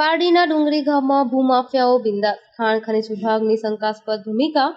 પારડીના ડુંગરી ગામમાં ભૂમાફિયાઓ, બિંદાસ ખાણ, ખનિજ વિભાગની શંકાસ્પદ ભૂમિકા,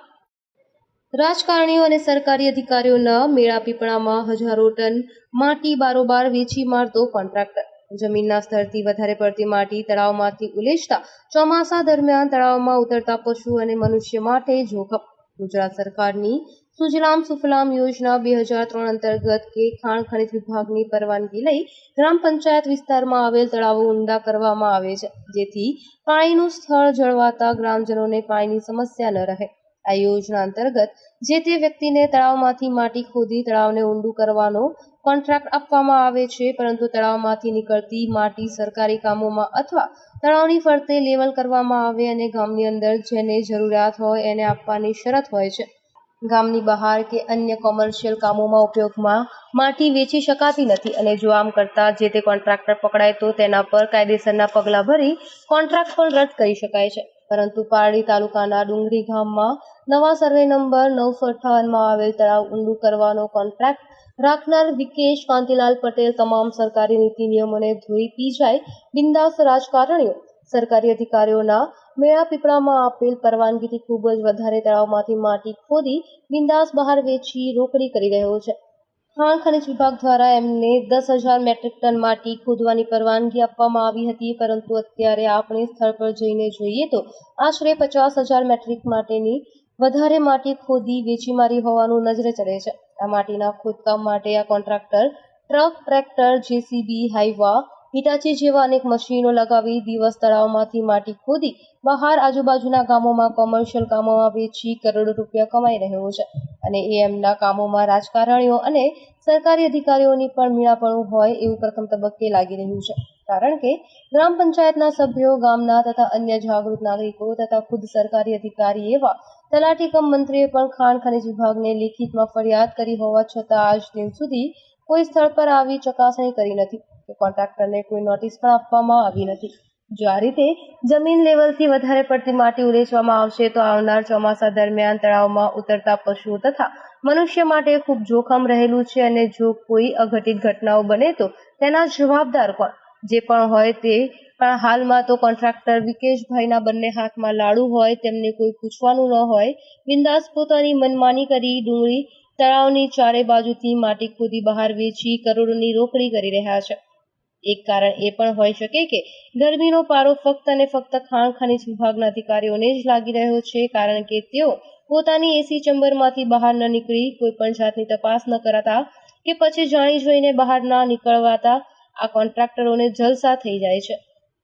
રાજકારણીઓ અને સરકારી અધિકારીઓના મેળાપીપળામાં હજારો ટન માટી બારોબાર વેચી મારતો કોન્ટ્રાક્ટર. જમીનના સ્તરથી વધારે પડતી માટી તળાવમાંથી ઉલેચતા ચોમાસા દરમિયાન તળાવમાં ઉતરતા પશુ અને મનુષ્ય માટે જોખમ. ગુજરાત સરકારની સુજલામ સુફલામ યોજના બે હજાર ત્રણ અંતર્ગત કે ખાણ ખનિજ વિભાગની પરવાનગી લઈ ગ્રામ પંચાયત વિસ્તારમાં આવેલ તળાવો ઊંડા કરવામાં આવે છે. જેથી પાણીનું સ્થળ જળવાતા ગ્રામજનોને પાણીની સમસ્યા ન રહે. આ યોજના અંતર્ગત જે તે વ્યક્તિને તળાવમાંથી માટી ખોદી તળાવને ઊંડું કરવાનો કોન્ટ્રાક્ટ આપવામાં આવે છે, પરંતુ તળાવમાંથી નીકળતી માટી સરકારી કામોમાં અથવા તળાવની ફરતે લેવલ કરવામાં આવે અને ગામની અંદર જેને જરૂરિયાત હોય એને આપવાની શરત હોય છે. ગામની બહાર કે અન્ય કોમર્શિયલ કામોમાં ઉપયોગમાં માટી વેચી શકાતી નથી અને જો આમ કરતા જે તે કોન્ટ્રાક્ટર પકડાય તો તેના પર કાયદેસરના પગલાં ભરી કોન્ટ્રાક્ટ પણ રદ કરી શકાય છે. પરંતુ પારડી તાલુકાના ડુંગરી ગામમાં નવા સર્વે નંબર નવસો અઠ્ઠાવનમાં આવેલ તળાવ ઊંડું કરવાનો કોન્ટ્રાક્ટ રાખનાર વિકેશ કાંતિલાલ પટેલ તમામ સરકારી નીતિ નિયમોને ધોઈ પી જાય બિંદાસ રાજકારણીઓ. સરકારી અધિકારીઓના મેળા પીપળામાં આપેલ પરવાનગીથી ખૂબ જ વધારે તળાવમાંથી માટી ખોદી બિંદાસ બહાર વેચી રોકડી કરી રહ્યો છે. ખાણ ખનિજ વિભાગ દ્વારા એમને દસ હજાર મેટ્રિક ટન માટી ખોદવાની પરવાનગી આપવામાં આવી હતી, પરંતુ અત્યારે આપણે સ્થળ પર જઈને જોઈએ તો આશરે પચાસ હજાર મેટ્રિક માટેની વધારે માટી ખોદી વેચી મારી હોવાનું નજરે ચડે છે. આ માટીના ખોદકામ માટે આ contractor, truck tractor, JCB, Hyva Hitachi જેવા અનેક મશીનો લગાવી દિવસ તળાવમાંથી માટી ખોદી બહાર આજુબાજુના ગામોમાં કોમર્શિયલ કામોમાં વેચી કરોડો રૂપિયા કમાઈ રહ્યો છે. અને એમના કામોમાં રાજકારણીઓ અને સરકારી અધિકારીઓની પણ મીણાપણું હોય એવું પ્રથમ તબક્કે લાગી રહ્યું છે. કારણ કે ગ્રામ પંચાયતના સભ્યો, ગામના તથા અન્ય જાગૃત નાગરિકો તથા ખુદ સરકારી અધિકારી એવા તલાટી કમ મંત્રીએ પણ ખાણ ખનિજ વિભાગને લેખિતમાં ફરિયાદ કરી હોવા છતાં આજ દિન સુધી કોઈ સ્થળ પર આવી ચકાસણી કરી નથી. કે કોન્ટ્રાક્ટરને કોઈ નોટિસ પણ આપવામાં આવી નથી. જો આ રીતે જમીન લેવલથી વધારે પડતી માટી ઉલેચવામાં આવશે, તો આવનાર ચોમાસા દરમિયાન તળાવમાં ઉતરતા પશુઓ તથા મનુષ્ય માટે ખૂબ જોખમ રહેલું છે અને જો કોઈ અઘટિત ઘટનાઓ બને તો તેના જવાબદાર કોણ? જે પણ હોય તે પણ હાલમાં તો કોન્ટ્રાક્ટર વિકેશભાઈના બંને હાથમાં લાડુ હોય, તેમને કોઈ પૂછવાનું ન હોય. બિંદાસ પોતાની મનમાની કરી ડુંગળી તળાવની ચારે બાજુથી માટી ખોદી બહાર વેચી કરોડોની રોકડી કરી રહ્યા છે. એક કારણ એ પણ હોઈ શકે કે ગરમીનો પારો ફક્ત અને ફક્ત ખાણ ખનીજ વિભાગના અધિકારીઓને જ લાગી રહ્યો છે, કારણ કે તેઓ પોતાની એસી ચેમ્બરમાંથી બહાર ન નીકળી કોઈ પણ જાતની તપાસ ન કરાતા કે પછી જાણી જોઈને બહાર ના નીકળવાતા આ કોન્ટ્રાક્ટરોને જલસા થઈ જાય છે.